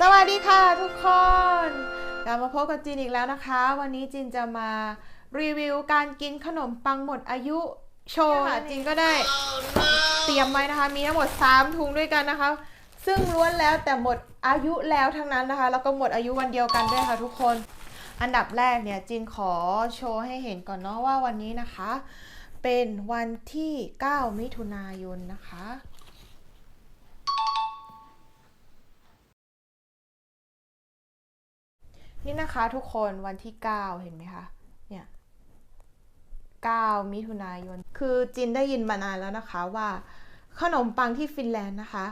สวัสดีค่ะทุกคนกลับมาพบกับจีนอีกแล้วนะคะ วันนี้จีนจะมารีวิวการกินขนมปังหมดอายุโชว์ค่ะจีนก็ได้เตรียมไว้นะคะ มีทั้งหมด 3 ถุงด้วยกันนะคะ ซึ่งล้วนแล้วแต่หมดอายุแล้วทั้งนั้นนะคะ แล้วก็หมดอายุวันเดียวกันด้วยค่ะทุกคน อันดับแรกเนี่ยจินขอโชว์ให้เห็นก่อนเนาะว่าวันนี้นะคะ เป็นวันที่ 9 มิถุนายนนะคะ นี่นะคะทุกคนวันที่ 9 เห็นไหมคะ เนี่ย 9 มิถุนายน คือจินได้ยินมานานแล้วนะคะว่า ขนมปังที่ฟินแลนด์นะคะ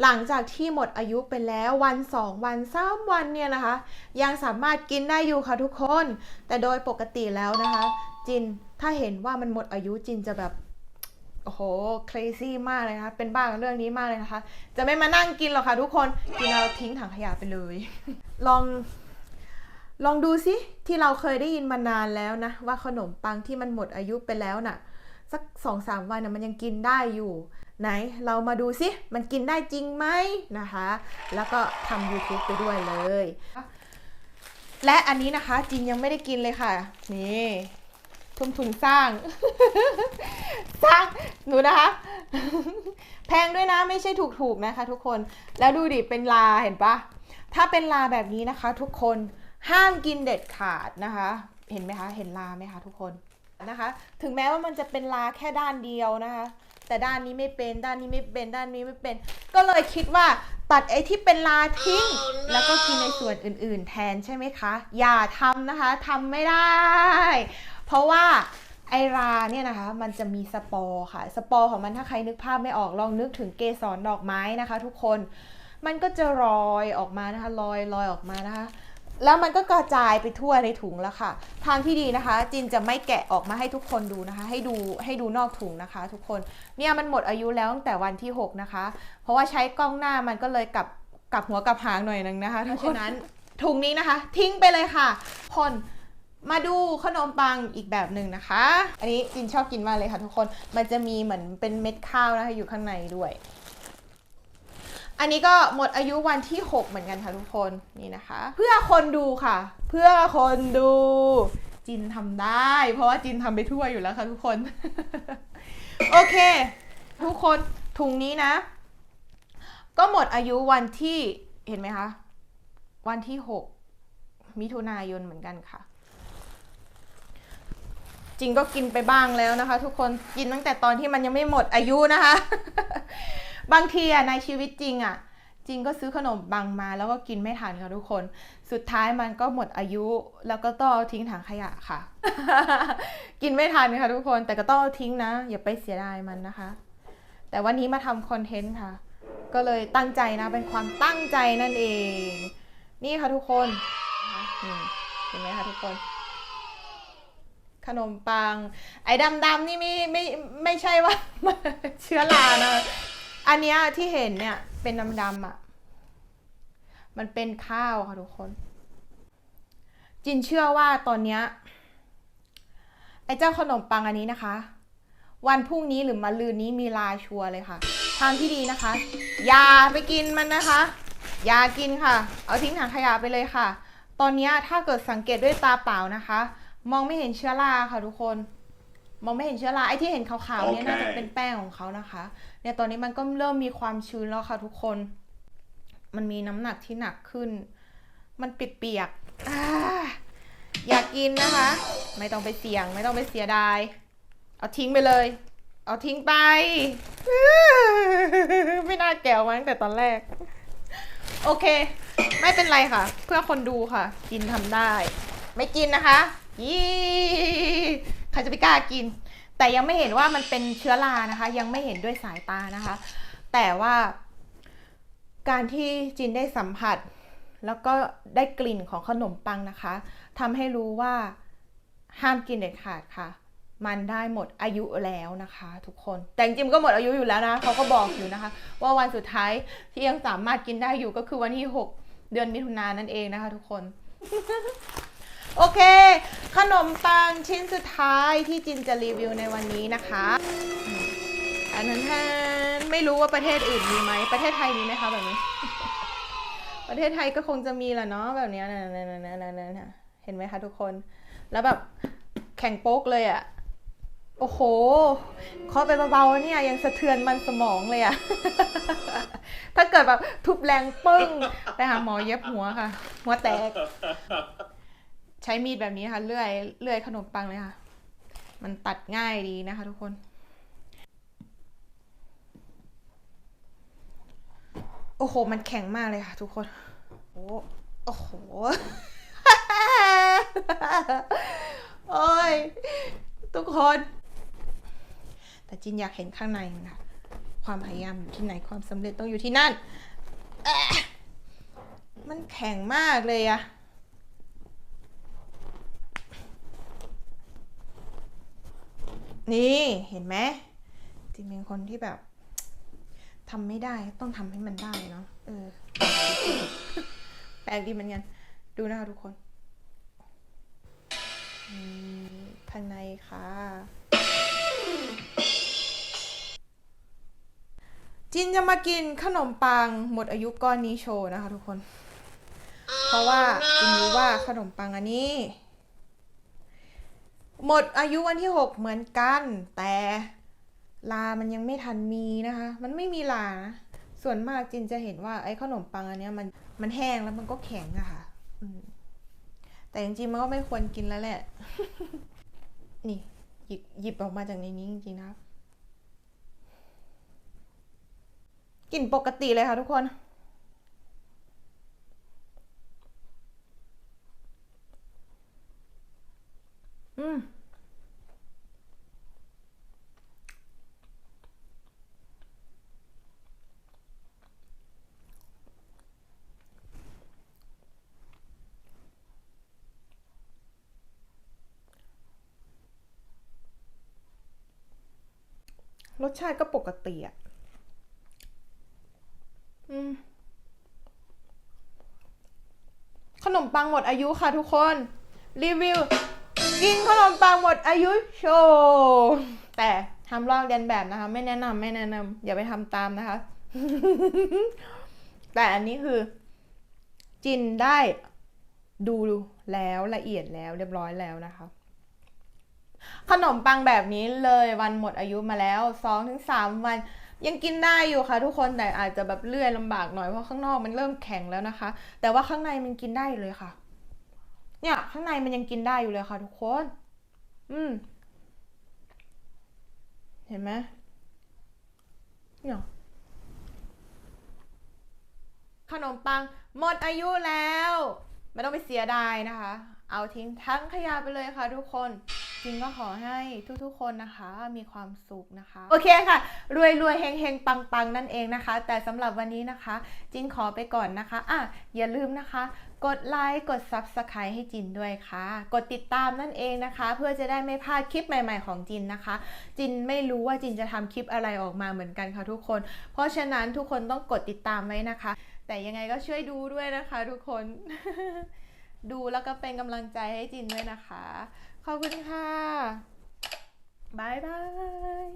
หลังจากที่หมดอายุไปแล้ววัน2วัน3วันเนี่ยนะคะ ยังสามารถกินได้อยู่ค่ะทุกคน แต่โดยปกติแล้วนะคะ จินถ้าเห็นว่ามันหมดอายุจินจะแบบโอ้โห crazy มากเลยนะคะ เป็นบ้ากับเรื่องนี้มากเลยนะคะ จะไม่มานั่งกินหรอกค่ะทุกคน กินแล้วทิ้งถังขยะไปเลย ลอง ลองดูสิที่เราเคยได้ยินมานานแล้วนะ ว่าขนมปังที่มันหมดอายุไปแล้วน่ะ สักสองสามวันน่ะมันยังกินได้อยู่ ไหนเรามาดูสิมันกินได้จริงไหมนะคะ แล้วก็ทำ YouTube ไปด้วยเลย และอันนี้นะคะจินยังไม่ได้กินเลยค่ะ นี่ทุ่มทุนสร้าง สร้างหนูนะคะ แพงด้วยนะไม่ใช่ถูกๆนะคะ ทุกคนแล้วดูดิเป็นลาเห็นปะถ้าเป็นลาแบบนี้นะคะ ทุกคน ห้ามกินเด็ดขาดนะคะ เห็นไหมคะ เห็นลาไหมคะทุกคนนะคะ ถึงแม้ว่ามันจะเป็นลาแค่ด้านเดียวนะคะ แต่ด้านนี้ไม่เป็น ด้านนี้ไม่เป็น ด้านนี้ไม่เป็น ก็เลยคิดว่าตัดไอ้ที่เป็นลาทิ้ง แล้วก็กินในส่วนอื่น ๆ แทนใช่ไหมคะ อย่าทำนะคะทำไม่ได้ เพราะว่าไอราเนี่ยนะคะมันจะมีสปอร์ค่ะ สปอร์ของมันถ้าใครนึกภาพไม่ออกลองนึกถึงเกสรดอกไม้นะคะ ทุกคน มันก็จะลอยออกมานะคะลอยลอยออกมานะคะ แล้วมันก็กระจายไปทั่วในถุงแล้วค่ะ ทางที่ดีนะคะ จินจะไม่แกะออกมาให้ทุกคนดูนะคะ ให้ดูให้ดูนอกถุงนะคะ ทุกคนเนี่ยมันหมดอายุแล้วตั้งแต่วันที่ 6 นะคะ เพราะว่าใช้กล้องหน้ามันก็เลยกลับกลับหัวกลับหางหน่อยนึงนะคะเพราะฉะนั้นถุงนี้นะคะ ทิ้งไปเลยค่ะ คนมาดูขนมปังอีกแบบหนึ่งนะคะ อันนี้จินชอบกินมากเลยค่ะทุกคนมันจะมีเหมือนเป็นเม็ดข้าวนะคะอยู่ข้างในด้วย อันนี้ก็หมดอายุวันที่ 6 เหมือนกันค่ะทุกคนนี่นะคะ เพื่อคนดูค่ะ เพื่อคนดู จินทำได้ เพราะว่าจินทำไปทั่วอยู่แล้วค่ะทุกคน โอเค ทุกคนถุงนี้นะ ก็หมดอายุวันที่เห็นไหมคะ วันที่ 6 มิถุนายนเหมือนกันค่ะจริงก็กินไปบ้างแล้วนะคะ ทุกคนกินตั้งแต่ตอนที่มันยังไม่หมดอายุนะคะ บางทีอะในชีวิตจริงอะจริงก็ซื้อขนมบังมาแล้วก็กินไม่ทันค่ะทุกคน สุดท้ายมันก็หมดอายุ แล้วก็ต้องทิ้งถังขยะค่ะ กินไม่ทันค่ะทุกคนแต่ก็ต้องทิ้งนะ อย่าไปเสียดายมันนะคะ แต่วันนี้มาทำคอนเทนต์ค่ะ ก็เลยตั้งใจนะเป็นความตั้งใจนั่นเอง นี่ค่ะทุกคนเห็นไหมคะทุกคน ขนมปัง ไอ้ดำๆนี่ไม่ไม่ไม่ใช่ว่าเชื้อรานะ อันเนี้ยที่เห็นเนี่ยเป็นดำๆอะ มันเป็นข้าวค่ะทุกคน จินเชื่อว่าตอนเนี้ยไอ้เจ้าขนมปังอันนี้นะคะ วันพรุ่งนี้หรือมะรืนนี้มีลาชัวเลยค่ะ ทางที่ดีนะคะ อย่าไปกินมันนะคะ อย่ากินค่ะ เอาทิ้งถังขยะไปเลยค่ะ ตอนนี้ถ้าเกิดสังเกตด้วยตาเปล่านะคะ มองไม่เห็นเชื้อราค่ะทุกคน มองไม่เห็นเชื้อราไอ้ที่เห็นขาวๆเนี่ยน่าจะเป็นแป้งของเขานะคะ เนี่ยตอนนี้มันก็เริ่มมีความชื้นแล้วค่ะทุกคน มันมีน้ำหนักที่หนักขึ้น มันปิดเปียกออยากกินนะคะ ไม่ต้องไปเสี่ยง ไม่ต้องไปเสียดาย เอาทิ้งไปเลย เอาทิ้งไป ไม่น่าแกวมาตั้งแต่ตอนแรก โอเค ไม่เป็นไรค่ะ เพื่อคนดูค่ะ กินทำได้ ไม่กินนะคะยี่ใครจะไปกล้ากิน แต่ยังไม่เห็นว่ามันเป็นเชื้อรานะคะ ยังไม่เห็นด้วยสายตานะคะ แต่ว่า การที่จินได้สัมผัส แล้วก็ได้กลิ่นของขนมปังนะคะทำให้รู้ว่าห้ามกินเด็ดขาดค่ะ มันได้หมดอายุแล้วนะคะ ทุกคน แต่จริงก็หมดอายุอยู่แล้วนะเขาก็บอกอยู่นะคะ ว่าวันสุดท้ายที่ยังสามารถกินได้อยู่ก็คือวันที่ 6 เดือนมิถุนายนนั่นเองนะคะ ทุกคน โอเค ขนมปังชิ้นสุดท้ายที่จินจะรีวิวในวันนี้นะคะอันนั้นแทนไม่รู้ว่าประเทศอื่นมีไหมประเทศไทยมีไหมคะแบบนี้ ประเทศไทยก็คงจะมีแหละเนาะแบบนี้นะนะนะนะนะนะนเห็นไหมคะทุกคน แล้วแบบแข็งโป๊กเลยอะโอ้โหเคาะไปเบาๆเนี่ยยังสะเทือนมันสมองเลยอะ ถ้าเกิดแบบทุบแรงปึ้ง ไปหาหมอเย็บหัวค่ะ หัวแตก ใช้มีดแบบนี้ค่ะเลื่อยเลื่อยขนมปังเลยค่ะ มันตัดง่ายดีนะคะ ทุกคน โอ้โห มันแข็งมากเลยค่ะ ทุกคน โอ้โอ้โหโอ้ยทุกคน แต่จินอยากเห็นข้างในนค่ะความพยายามอยู่ที่ไหนความสำเร็จต้องอยู่ที่นั่น มันแข็งมากเลยอะ นี่เห็นไหมจินเป็นคนที่แบบทำไม่ได้ต้องทำให้มันได้เนาะเออ แปลกดีเหมือนกันดูนะคะทุกคนอืมข้างในค่ะ จินจะมากินขนมปังหมดอายุก้อนนี้โชว์นะคะทุกคน เพราะว่าจินรู้ว่าขนมปังอันนี้ หมดอายุวันที่ 6 เหมือนกัน แต่ลามันยังไม่ทันมีนะคะ มันไม่มีลานะส่วนมากจินจะเห็นว่าไอ้ขนมปังอันเนี้ยมันมันแห้งแล้วมันก็แข็งอะค่ะแต่จริงๆมันก็ไม่ควรกินแล้วแหละ นี่หยิบหยิบออกมาจากในนี้จริงๆนะกลิ่นปกติเลยค่ะทุกคน รสชาติก็ปกติอะ ขนมปังหมดอายุค่ะทุกคน รีวิว กินขนมปังหมดอายุโชว์แต่ทำลอกเรียนแบบนะคะ ไม่แนะนำไม่แนะนำอย่าไปทำตามนะคะ แต่อันนี้คือ จินได้ดูแล้วละเอียดแล้วเรียบร้อยแล้วนะคะ ขนมปังแบบนี้เลยวันหมดอายุมาแล้วสองถึงสามวันยังกินได้อยู่ค่ะ ทุกคนแต่อาจจะแบบเลื่อยลำบากหน่อยเพราะข้างนอกมันเริ่มแข็งแล้วนะคะ แต่ว่าข้างในมันกินได้เลยค่ะ เนี่ยข้างในมันยังกินได้อยู่เลยค่ะทุกคน อืม เห็นไหมเนี่ยขนมปังหมดอายุแล้ว ไม่ต้องไปเสียดายนะคะ เอาทิ้งทั้งขยะไปเลยค่ะทุกคน ริงก็ขอให้ทุกๆคนนะคะมีความสุขนะคะ โอเคค่ะ รวยรวยๆเฮงเฮงปังปังๆนั่นเองนะคะ แต่สำหรับวันนี้นะคะ จินขอไปก่อนนะคะอะอย่าลืมนะคะ กดไลค์กด Subscribe ให้จินด้วยค่ะ กดติดตามนั่นเองนะคะ เพื่อจะได้ไม่พลาดคลิปใหม่ ๆของจินนะคะ จินไม่รู้ว่าจินจะทำคลิปอะไรออกมาเหมือนกันค่ะทุกคน เพราะฉะนั้นทุกคนต้องกดติดตามไว้นะคะ แต่ยังไงก็ช่วยดูด้วยนะคะ ทุกคนดูแล้วก็เป็นกำลังใจให้จินด้วยนะคะ ขอบคุณค่ะบายบาย